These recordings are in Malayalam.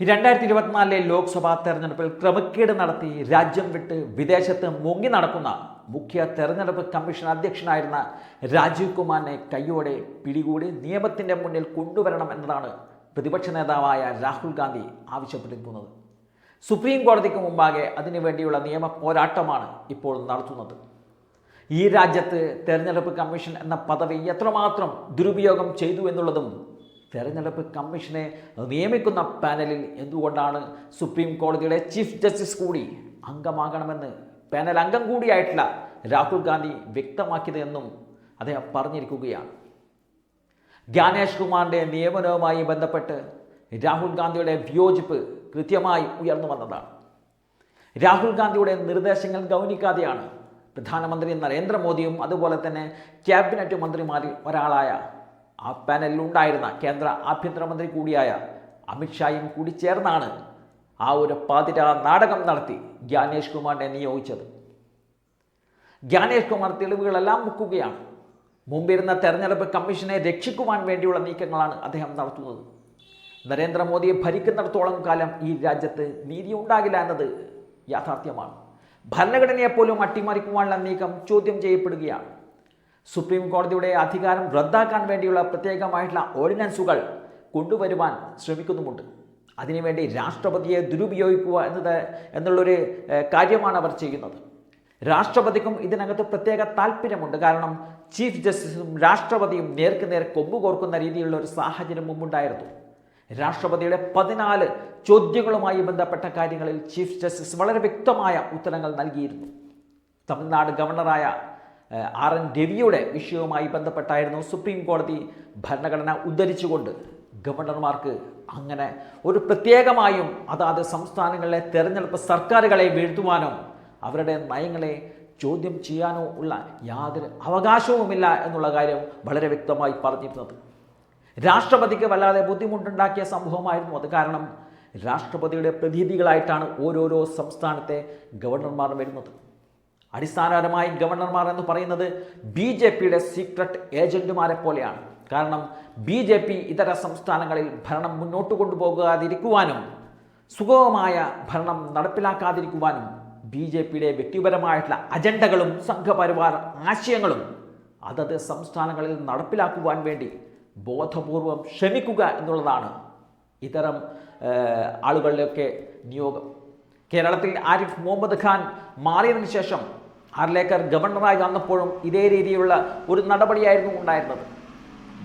രണ്ടായിരത്തി ഇരുപത്തിനാലിലെ ലോക്സഭാ തെരഞ്ഞെടുപ്പിൽ ക്രമക്കേട് നടത്തി രാജ്യം വിട്ട് വിദേശത്ത് മുങ്ങി നടക്കുന്ന മുഖ്യ തെരഞ്ഞെടുപ്പ് കമ്മീഷൻ അധ്യക്ഷനായിരുന്ന രാജീവ് കുമാറിനെ കയ്യോടെ പിടികൂടി നിയമത്തിന്റെ മുന്നിൽ കൊണ്ടുവരണം എന്നതാണ് പ്രതിപക്ഷ നേതാവായ രാഹുൽ ഗാന്ധി ആവശ്യപ്പെട്ടിരിക്കുന്നത്. സുപ്രീം കോടതിക്ക് മുമ്പാകെ അതിനുവേണ്ടിയുള്ള നിയമ പോരാട്ടമാണ് ഇപ്പോൾ നടത്തുന്നത്. ഈ രാജ്യത്ത് തെരഞ്ഞെടുപ്പ് കമ്മീഷൻ എന്ന പദവി എത്രമാത്രം ദുരുപയോഗം ചെയ്തു എന്നുള്ളതും തെരഞ്ഞെടുപ്പ് കമ്മീഷനെ നിയമിക്കുന്ന പാനലിൽ എന്തുകൊണ്ടാണ് സുപ്രീം കോടതിയുടെ ചീഫ് ജസ്റ്റിസ് കൂടി അംഗമാകണമെന്ന് പാനൽ അംഗം കൂടിയായിട്ടുള്ള രാഹുൽ ഗാന്ധി വ്യക്തമാക്കിയത് എന്നും അദ്ദേഹം പറഞ്ഞിരിക്കുകയാണ്. ജ്ഞാനേഷ് കുമാറിന്റെ നിയമനവുമായി ബന്ധപ്പെട്ട് രാഹുൽ ഗാന്ധിയുടെ വിയോജിപ്പ് കൃത്യമായി ഉയർന്നു വന്നതാണ്. രാഹുൽ ഗാന്ധിയുടെ നിർദ്ദേശങ്ങൾ ഗൗനിക്കാതെയാണ് പ്രധാനമന്ത്രി നരേന്ദ്രമോദിയും അതുപോലെ തന്നെ ക്യാബിനറ്റ് മന്ത്രിമാരിൽ ഒരാളായ ആ പാനലിൽ ഉണ്ടായിരുന്ന കേന്ദ്ര ആഭ്യന്തരമന്ത്രി കൂടിയായ അമിത്ഷായും കൂടി ചേർന്നാണ് ആ ഒരു പാതിര നാടകം നടത്തി ജ്ഞാനേഷ് കുമാറിനെ നിയോഗിച്ചത്. ജ്ഞാനേഷ് കുമാർ തെളിവുകളെല്ലാം മുക്കുകയാണ്. മുമ്പിരുന്ന തെരഞ്ഞെടുപ്പ് കമ്മീഷനെ രക്ഷിക്കുവാൻ വേണ്ടിയുള്ള നീക്കങ്ങളാണ് അദ്ദേഹം നടത്തുന്നത്. നരേന്ദ്രമോദിയെ ഭരിക്കുന്നിടത്തോളം കാലം ഈ രാജ്യത്ത് നീതി ഉണ്ടാകില്ല എന്നത് യാഥാർത്ഥ്യമാണ്. ഭരണഘടനയെപ്പോലും അട്ടിമറിക്കുവാനുള്ള നീക്കം ചോദ്യം ചെയ്യപ്പെടുകയാണ്. സുപ്രീം കോടതിയുടെ അധികാരം റദ്ദാക്കാൻ വേണ്ടിയുള്ള പ്രത്യേകമായിട്ടുള്ള ഓർഡിനൻസുകൾ കൊണ്ടുവരുവാൻ ശ്രമിക്കുന്നുമുണ്ട്. അതിനുവേണ്ടി രാഷ്ട്രപതിയെ ദുരുപയോഗിക്കുക എന്നത് എന്നുള്ളൊരു കാര്യമാണ് അവർ ചെയ്യുന്നത്. രാഷ്ട്രപതിക്കും ഇതിനകത്ത് പ്രത്യേക താല്പര്യമുണ്ട്. കാരണം ചീഫ് ജസ്റ്റിസും രാഷ്ട്രപതിയും നേർക്ക് നേർ കൊമ്പുകോർക്കുന്ന രീതിയിലുള്ള ഒരു സാഹചര്യം മുമ്പുണ്ടായിരുന്നു. രാഷ്ട്രപതിയുടെ പതിനാല് ചോദ്യങ്ങളുമായി ബന്ധപ്പെട്ട കാര്യങ്ങളിൽ ചീഫ് ജസ്റ്റിസ് വളരെ വ്യക്തമായ ഉത്തരങ്ങൾ നൽകിയിരുന്നു. തമിഴ്നാട് ഗവർണറായ ആർ എൻ രവിയുടെ വിഷയവുമായി ബന്ധപ്പെട്ടായിരുന്നു സുപ്രീം കോടതി ഭരണഘടന ഉദ്ധരിച്ചുകൊണ്ട് ഗവർണർമാർക്ക് അങ്ങനെ ഒരു പ്രത്യേകമായും അതാത് സംസ്ഥാനങ്ങളിലെ തെരഞ്ഞെടുപ്പ് സർക്കാരുകളെ വീഴ്ത്തുവാനോ അവരുടെ നയങ്ങളെ ചോദ്യം ചെയ്യാനോ ഉള്ള യാതൊരു അവകാശവുമില്ല എന്നുള്ള കാര്യം വളരെ വ്യക്തമായി പറഞ്ഞിരുന്നത്. രാഷ്ട്രപതിക്ക് വല്ലാതെ ബുദ്ധിമുട്ടുണ്ടാക്കിയ സംഭവമായിരുന്നു അത്. കാരണം രാഷ്ട്രപതിയുടെ പ്രതിനിധികളായിട്ടാണ് ഓരോരോ സംസ്ഥാനത്തെ ഗവർണർമാർ വരുന്നത്. അടിസ്ഥാനപരമായി ഗവർണർമാർ എന്ന് പറയുന്നത് ബി ജെ പിയുടെ സീക്രട്ട് ഏജന്റുമാരെ പോലെയാണ്. കാരണം ബി ജെ പി ഇതര സംസ്ഥാനങ്ങളിൽ ഭരണം മുന്നോട്ട് കൊണ്ടുപോകാതിരിക്കുവാനും സുഗമമായ ഭരണം നടപ്പിലാക്കാതിരിക്കുവാനും ബി ജെ പിയുടെ വ്യക്തിപരമായിട്ടുള്ള അജണ്ടകളും സംഘപരിവാർ ആശയങ്ങളും അതത് സംസ്ഥാനങ്ങളിൽ നടപ്പിലാക്കുവാൻ വേണ്ടി ബോധപൂർവം ശ്രമിക്കുക എന്നുള്ളതാണ് ഇത്തരം ആളുകളിലൊക്കെ നിയോഗം. കേരളത്തിൽ ആരിഫ് മുഹമ്മദ് ഖാൻ മാറിയതിനു ശേഷം ആർലേക്കർ ഗവർണറായി വന്നപ്പോഴും ഇതേ രീതിയിലുള്ള ഒരു നടപടിയായിരുന്നു ഉണ്ടായിരുന്നത്.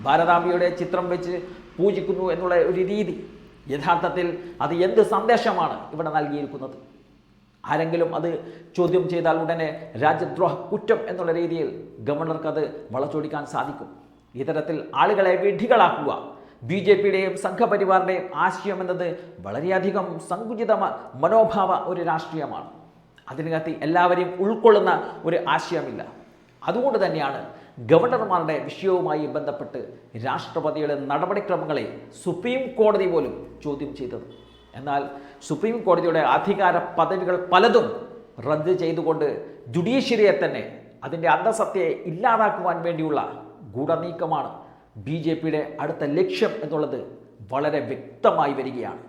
ഭാരതാംബിയുടെ ചിത്രം വെച്ച് പൂജിക്കുന്നു എന്നുള്ള ഒരു രീതി യഥാർത്ഥത്തിൽ അത് എന്ത് സന്ദേശമാണ് ഇവിടെ നൽകിയിരിക്കുന്നത്? ആരെങ്കിലും അത് ചോദ്യം ചെയ്താൽ ഉടനെ രാജ്യദ്രോഹ കുറ്റം എന്നുള്ള രീതിയിൽ ഗവർണർക്ക് അത് വളച്ചൊടിക്കാൻ സാധിക്കും. ഇത്തരത്തിൽ ആളുകളെ വിഡ്ഢികളാക്കുക ബി ജെ പിയുടെയും സംഘപരിവാറിന്റെയും ആശയം എന്നത് വളരെയധികം സങ്കുചിത മനോഭാവ ഒരു രാഷ്ട്രീയമാണ്. അതിനകത്ത് എല്ലാവരെയും ഉൾക്കൊള്ളുന്ന ഒരു ആശയമില്ല. അതുകൊണ്ട് തന്നെയാണ് ഗവർണർമാരുടെ വിഷയവുമായി ബന്ധപ്പെട്ട് രാഷ്ട്രപതിയുടെ നടപടിക്രമങ്ങളെ സുപ്രീം കോടതി പോലും ചോദ്യം ചെയ്തത്. എന്നാൽ സുപ്രീം കോടതിയുടെ അധികാര പദവികൾ പലതും റദ്ദ് ചെയ്തുകൊണ്ട് ജുഡീഷ്യറിയെ തന്നെ അതിന്റെ അന്തസത്തയെ ഇല്ലാതാക്കുവാൻ വേണ്ടിയുള്ള ഗൂഢനീക്കമാണ് ബി ജെ പിയുടെ അടുത്ത ലക്ഷ്യം എന്നുള്ളത് വളരെ വ്യക്തമായി വരികയാണ്.